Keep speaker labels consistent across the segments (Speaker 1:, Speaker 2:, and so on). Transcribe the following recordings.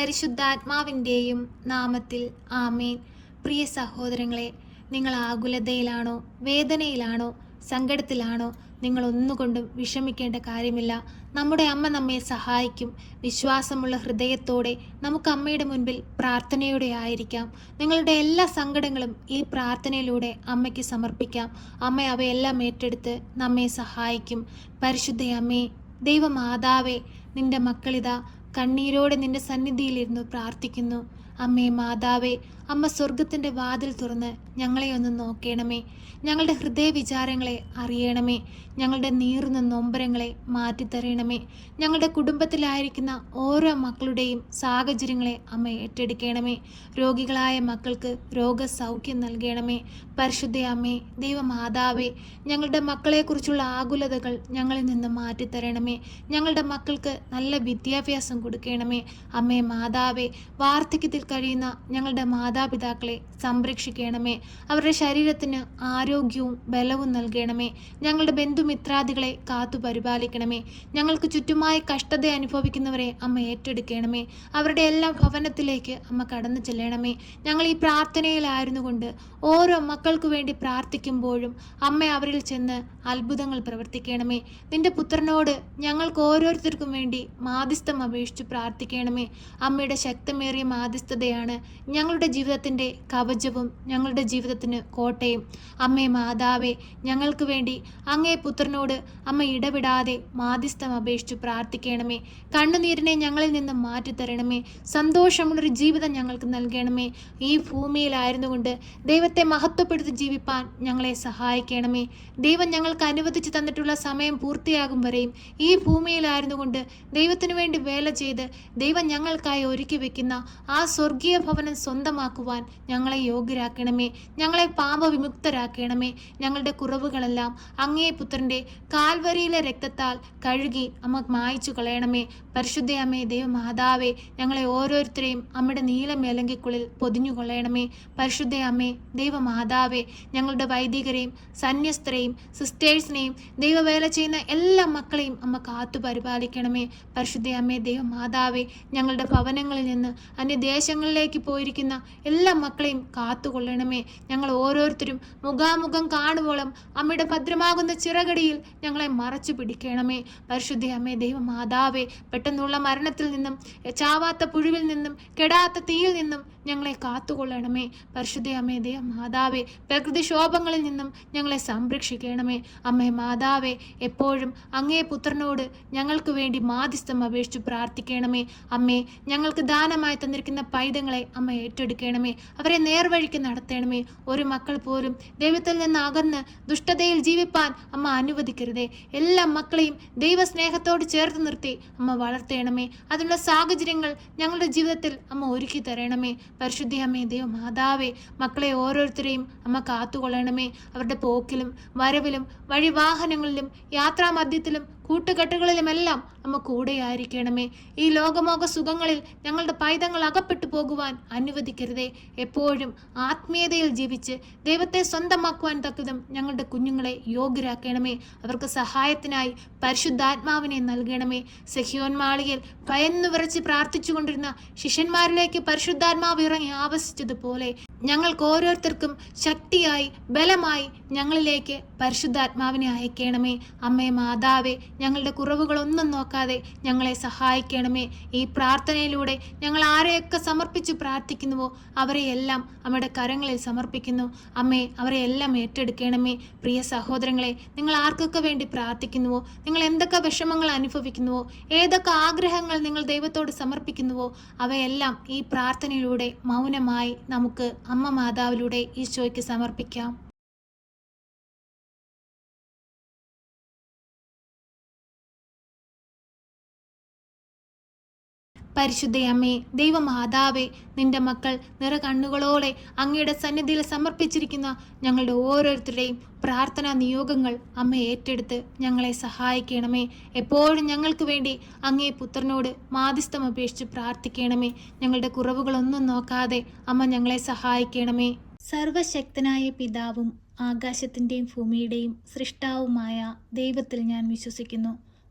Speaker 1: പരിശുദ്ധാത്മാവിന്റെയും നാമത്തിൽ ആമേൻ. പ്രിയ സഹോദരങ്ങളെ നിങ്ങൾ ആകുലതയിലാണോ വേദനയിലാണോ സങ്കടത്തിലാണോ നിങ്ങൾ ഒന്നുകൊണ്ടും വിഷമിക്കേണ്ട കാര്യമില്ല. നമ്മുടെ അമ്മ നമ്മെ സഹായിക്കും. വിശ്വാസമുള്ള ഹൃദയത്തോടെ നമുക്ക് അമ്മയുടെ മുൻപിൽ പ്രാർത്ഥനയോടെ ആയിരിക്കാം. നിങ്ങളുടെ എല്ലാ സങ്കടങ്ങളും ഈ പ്രാർത്ഥനയിലൂടെ അമ്മയ്ക്ക് സമർപ്പിക്കാം. അമ്മ അവയെല്ലാം ഏറ്റെടുത്ത് നമ്മെ സഹായിക്കും. പരിശുദ്ധ അമ്മേ ദൈവമാതാവേ നിന്റെ മക്കളിതാ കണ്ണീരോടെ നിന്റെ സന്നിധിയിലിരുന്നു പ്രാർത്ഥിക്കുന്നു. അമ്മേ മാതാവേ അമ്മ സ്വർഗത്തിന്റെ വാതിൽ തുറന്ന് ഞങ്ങളെ ഒന്ന് നോക്കണമേ. ഞങ്ങളുടെ ഹൃദയ വിചാരങ്ങളെ അറിയണമേ. ഞങ്ങളുടെ നീറുന്ന നൊമ്പരങ്ങളെ മാറ്റിത്തരണമേ. ഞങ്ങളുടെ കുടുംബത്തിലായിരിക്കുന്ന ഓരോ മക്കളുടെയും സാഹചര്യങ്ങളെ അമ്മ ഏറ്റെടുക്കണമേ. രോഗികളായ മക്കൾക്ക് രോഗസൗഖ്യം നൽകണമേ. പരിശുദ്ധ അമ്മേ ദൈവമാതാവേ ഞങ്ങളുടെ മക്കളെക്കുറിച്ചുള്ള ആകുലതകൾ ഞങ്ങളിൽ നിന്ന് മാറ്റിത്തരണമേ. ഞങ്ങളുടെ മക്കൾക്ക് നല്ല വിദ്യാഭ്യാസം കൊടുക്കണമേ. അമ്മേ മാതാവേ വാർദ്ധക്യത്തിൽ കഴിയുന്ന ഞങ്ങളുടെ മാതാപിതാക്കളെ സംരക്ഷിക്കണമേ. അവരുടെ ശരീരത്തിന് ആരോഗ്യവും ബലവും നൽകണമേ. ഞങ്ങളുടെ ബന്ധുമിത്രാദികളെ കാത്തു പരിപാലിക്കണമേ. ഞങ്ങൾക്ക് ചുറ്റുമായി കഷ്ടത അനുഭവിക്കുന്നവരെ അമ്മ ഏറ്റെടുക്കണമേ. അവരുടെ എല്ലാ ഭവനത്തിലേക്ക് അമ്മ കടന്നു ചെല്ലണമേ. ഞങ്ങൾ ഈ പ്രാർത്ഥനയിലായിരുന്നു കൊണ്ട് ഓരോ മക്കൾക്കു വേണ്ടി പ്രാർത്ഥിക്കുമ്പോഴും അമ്മ അവരിൽ ചെന്ന് അത്ഭുതങ്ങൾ പ്രവർത്തിക്കണമേ. നിന്റെ പുത്രനോട് ഞങ്ങൾക്ക് ഓരോരുത്തർക്കും വേണ്ടി മാധ്യസ്ഥം അപേക്ഷിച്ച് പ്രാർത്ഥിക്കണമേ. അമ്മയുടെ ശക്തമേറിയ മാധ്യസ്ഥതയാണ് ഞങ്ങളുടെ ജീവിതത്തിന്റെ കവചവും ഞങ്ങളുടെ ജീവിതത്തിന് കോട്ടയും. അമ്മേ മാതാവേ ഞങ്ങൾക്ക് വേണ്ടി അങ്ങേ പുത്രനോട് അമ്മ ഇടപെടാതെ മാധ്യസ്ഥം അപേക്ഷിച്ച് പ്രാർത്ഥിക്കണമേ. കണ്ണുനീരിനെ ഞങ്ങളിൽ നിന്ന് മാറ്റിത്തരണമേ. സന്തോഷമുള്ളൊരു ജീവിതം ഞങ്ങൾക്ക് നൽകണമേ. ഈ ഭൂമിയിലായിരുന്നു കൊണ്ട് ദൈവത്തെ മഹത്വപ്പെടുത്തി ജീവിപ്പാൻ ഞങ്ങളെ സഹായിക്കണമേ. ദൈവം ഞങ്ങൾക്ക് അനുവദിച്ചു തന്നിട്ടുള്ള സമയം പൂർത്തിയാകും വരെയും ഈ ഭൂമിയിലായിരുന്നു കൊണ്ട് ദൈവത്തിനു വേണ്ടി വേല ചെയ്ത് ദൈവം ഞങ്ങൾക്കായി ഒരുക്കി വെക്കുന്ന ആ സ്വർഗീയ ഭവനം സ്വന്തമാക്കുവാൻ ഞങ്ങളെ യോഗ്യരാക്കണമേ. ഞങ്ങളെ പാപവിമുക്തരാക്കണമേ. ഞങ്ങളുടെ കുറവുകളെല്ലാം അങ്ങേ പുത്രന്റെ കാൽവരിയിലെ രക്തത്താൽ കഴുകി അമ്മ മായച്ചു കളയണമേ. പരിശുദ്ധയമ്മേ ദൈവമാതാവേ ഞങ്ങളെ ഓരോരുത്തരെയും അമ്മയുടെ നീലമേലങ്കിക്കുള്ളിൽ പൊതിഞ്ഞു കൊള്ളയണമേ പരിശുദ്ധ അമ്മേ ദൈവമാതാവേ ഞങ്ങളുടെ വൈദികരെയും സന്യസ്തരെയും സിസ്റ്റേഴ്സിനെയും ദൈവവേല ചെയ്യുന്ന എല്ലാ മക്കളെയും അമ്മ കാത്തു പരിപാലിക്കണമേ പരിശുദ്ധ അമ്മേ ദൈവമാതാവേ ഞങ്ങളുടെ ഭവനങ്ങളിൽ നിന്ന് അന്യദേശങ്ങളിലേക്ക് പോയിരിക്കുന്ന എല്ലാ മക്കളെയും കാത്തുകൊള്ളണമേ. ഞങ്ങൾ ഓരോരുത്തരും മുഖാമുഖം കാണുവോളം അമ്മയുടെ ഭദ്രമാകുന്ന ചിറകടിയിൽ ഞങ്ങളെ മറച്ചു പിടിക്കണമേ. പരിശുദ്ധ അമ്മേ ദൈവമാതാവേ പെട്ടെന്നുള്ള മരണത്തിൽ നിന്നും ചാവാത്ത പുഴുവിൽ നിന്നും കെടാത്ത തീയിൽ നിന്നും ഞങ്ങളെ കാത്തുകൊള്ളണമേ. പരിശുദ്ധ അമ്മേ ദൈവ മാതാവേ പ്രകൃതിക്ഷോഭങ്ങളിൽ നിന്നും ഞങ്ങളെ സംരക്ഷിക്കണമേ. അമ്മേ മാതാവേ എപ്പോഴും അങ്ങേ പുത്രനോട് ഞങ്ങൾക്ക് വേണ്ടി മാധ്യസ്ഥം അപേക്ഷിച്ച് പ്രാർത്ഥിക്കണമേ. അമ്മേ ഞങ്ങൾക്ക് ദാനമായി തന്നിരിക്കുന്ന പൈതങ്ങളെ അമ്മ ഏറ്റെടുക്കണമേ. അവരെ നേർവഴിക്ക് നടത്തണമേ. ഒരു മക്കൾ പോലും ദൈവത്തിൽ നിന്ന് അകന്ന് ദുഷ്ടതയിൽ ജീവിപ്പാൻ അമ്മ അനുവദിക്കരുതേ. എല്ലാ മക്കളെയും ദൈവസ്നേഹത്തോട് ചേർത്ത് നിർത്തി അമ്മ വളർത്തേണമേ. അതിനുള്ള സാഹചര്യങ്ങൾ ഞങ്ങളുടെ ജീവിതത്തിൽ അമ്മ ഒരുക്കി തരണമേ. പരിശുദ്ധി അമ്മേ ദൈവ മാതാവേ മക്കളെ ഓരോരുത്തരെയും അമ്മ കാത്തുകൊള്ളണമേ. അവരുടെ പോക്കിലും വരവിലും വഴിവാഹനങ്ങളിലും യാത്രാമധ്യത്തിലും കൂട്ടുകെട്ടുകളിലുമെല്ലാം നമ്മ കൂടെയായിരിക്കണമേ ഈ ലോകമോക സുഖങ്ങളിൽ ഞങ്ങളുടെ പൈതങ്ങൾ അകപ്പെട്ടു പോകുവാൻ അനുവദിക്കരുതേ. എപ്പോഴും ആത്മീയതയിൽ ജീവിച്ച് ദൈവത്തെ സ്വന്തമാക്കുവാൻ തക്കതും ഞങ്ങളുടെ കുഞ്ഞുങ്ങളെ യോഗ്യരാക്കണമേ. അവർക്ക് സഹായത്തിനായി പരിശുദ്ധാത്മാവിനെ നൽകണമേ. സഹിയോൻ പയന്നു ഭയന്നു വിറച്ച് പ്രാർത്ഥിച്ചുകൊണ്ടിരുന്ന ശിഷ്യന്മാരിലേക്ക് പരിശുദ്ധാത്മാവ് ഇറങ്ങി ആവസിച്ചതുപോലെ ഞങ്ങൾക്ക് ഓരോരുത്തർക്കും ശക്തിയായി ബലമായി ഞങ്ങളിലേക്ക് പരിശുദ്ധാത്മാവിനെ അയക്കണമേ. അമ്മേ മാതാവേ ഞങ്ങളുടെ കുറവുകളൊന്നും നോക്കാതെ ഞങ്ങളെ സഹായിക്കണമേ. ഈ പ്രാർത്ഥനയിലൂടെ ഞങ്ങൾ ആരെയൊക്കെ സമർപ്പിച്ച് പ്രാർത്ഥിക്കുന്നുവോ അവരെയെല്ലാം അമ്മയുടെ കരങ്ങളിൽ സമർപ്പിക്കുന്നു. അമ്മേ അവരെ എല്ലാം ഏറ്റെടുക്കണമേ. പ്രിയ സഹോദരങ്ങളെ നിങ്ങൾ ആർക്കൊക്കെ വേണ്ടി പ്രാർത്ഥിക്കുന്നുവോ? നിങ്ങൾ എന്തൊക്കെ വിഷമങ്ങൾ അനുഭവിക്കുന്നുവോ? ഏതൊക്കെ ആഗ്രഹങ്ങൾ നിങ്ങൾ ദൈവത്തോട് സമർപ്പിക്കുന്നുവോ? അവയെല്ലാം ഈ പ്രാർത്ഥനയിലൂടെ മൗനമായി നമുക്ക് അമ്മ മാതാവിലൂടെ ഈശോയ്ക്ക് സമർപ്പിക്കാം. പരിശുദ്ധയമ്മേ ദൈവമാതാവേ നിന്റെ മക്കൾ നിറ കണ്ണുകളോടെ അങ്ങയുടെ സന്നിധിയിൽ സമർപ്പിച്ചിരിക്കുന്ന ഞങ്ങളുടെ ഓരോരുത്തരുടെയും പ്രാർത്ഥനാ നിയോഗങ്ങൾ അമ്മ ഏറ്റെടുത്ത് ഞങ്ങളെ സഹായിക്കണമേ. എപ്പോഴും ഞങ്ങൾക്ക് വേണ്ടി അങ്ങേ പുത്രനോട് മാധ്യസ്ഥം അപേക്ഷിച്ച് പ്രാർത്ഥിക്കണമേ. ഞങ്ങളുടെ കുറവുകളൊന്നും നോക്കാതെ അമ്മ ഞങ്ങളെ സഹായിക്കണമേ. സർവശക്തനായ പിതാവും ആകാശത്തിന്റെയും ഭൂമിയുടെയും സൃഷ്ടാവുമായ ദൈവത്തിൽ ഞാൻ വിശ്വസിക്കുന്നു.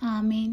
Speaker 1: ആമേൻ